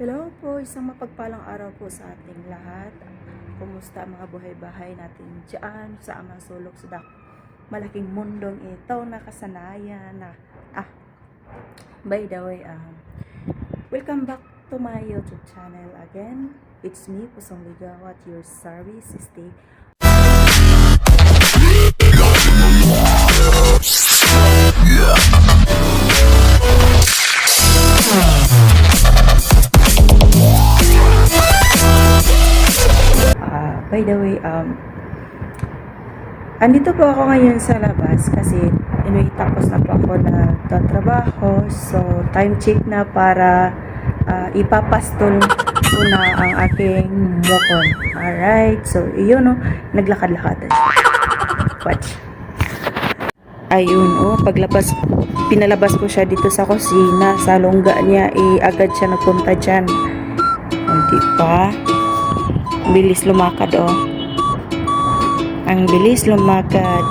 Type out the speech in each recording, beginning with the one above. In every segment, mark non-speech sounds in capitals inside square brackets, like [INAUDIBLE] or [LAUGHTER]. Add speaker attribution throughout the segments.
Speaker 1: Hello po, isang mapagpalang araw po sa ating lahat. Kumusta ang mga buhay-bahay natin dyan sa amang sulok sa dak malaking mundong ito nakasanayan na ah by the way um, welcome back to my youtube channel again it's me Pusong Ligaw at your service stay by the way, um, andito po ako ngayon sa labas kasi anyway, tapos na po ako na tatrabaho. So, time check na para ah, ipapastol ko na ang aking mukon. Alright, so iyon no, naglakad-lakad. Watch. Ayun, oh, paglabas, pinalabas ko siya dito sa kusina, sa longga niya, eh, agad siya nagpunta dyan. O, di ba? Bilis lumakad oh. Ang bilis lumakad.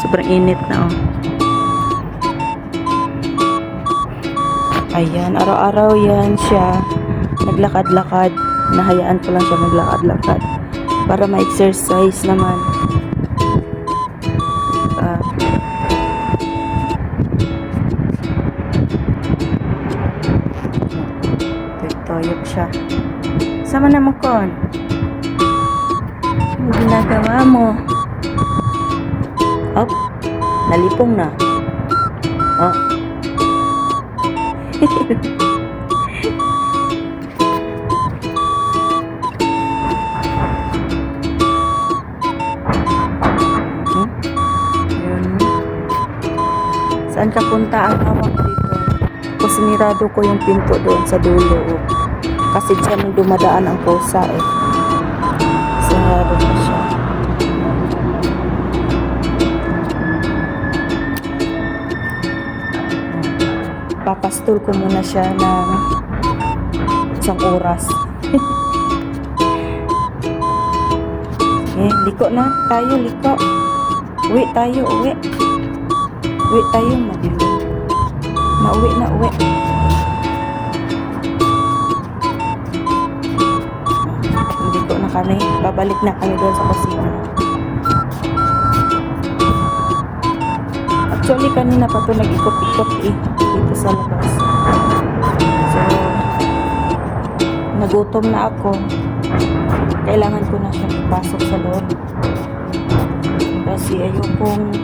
Speaker 1: Sobrang init na oh. Ayan, araw-araw yan siya. Naglakad-lakad. Nahayaan ko lang siya maglakad-lakad. Para ma-exercise naman. Diba? Tuyok siya. Sama na mo, Kon. Ano ginagawa mo? Up. Nalipong na. Oh. [LAUGHS] hmm? Saan ka punta ang hawak dito? Kasi sinirado ko yung pinto doon sa dulo. oh. Kasi dyan dumadaan ang pusa eh. Sarado na siya. Papastol ko muna siya ng isang oras. [LAUGHS] eh, liko na. Tayo, liko. Uwi tayo, uwi. Uwi tayo, madilim. Na, uwi. Na kami. Babalik na kami doon sa kusina. Actually, kanina pa ito nag-ikot-ikot eh. Dito sa labas. So, nagutom na ako. Kailangan ko na siya ipasok sa loob. Kasi ayokong,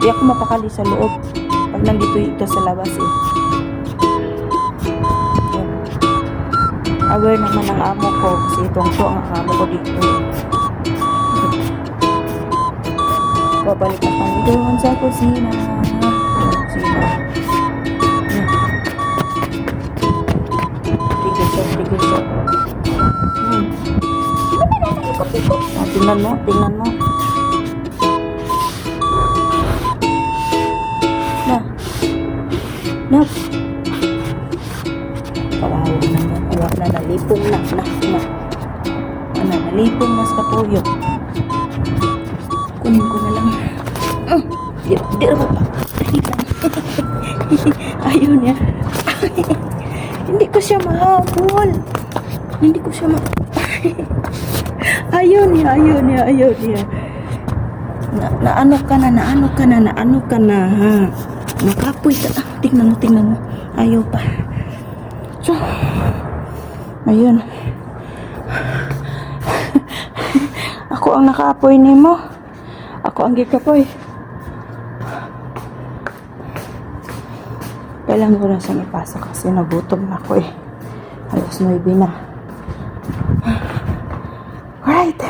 Speaker 1: di ako mapakali sa loob. Pag nandito ito sa labas eh. Aware naman ang amo ko kasi itong to ang amo ko dito. Babalik na kami doon sa kusina. Kusina. Tigil siya, tigil siya. Hmm. Ah, tingnan mo, tingnan mo. Na. Na. Nalipong na sa katuyo. Kunin ko na lang. Mm. Di, di rin pa. [LAUGHS] Ayun niya. [LAUGHS] Hindi ko siya mahabol. Hindi ko siya ma... [LAUGHS] ayun niya, ayun niya, ayun niya. Na, naano ka na, naano ka na, naano ka na, ha? Nakapoy ka. Ah, tingnan mo, tingnan mo. Ayaw pa. So, ayun. Ako ang nakaapoy ni mo. Ako ang gikapoy. Kailangan ko na siyang ipasok kasi nagutom na ako eh. Alas 9 na. [SIGHS] Alright.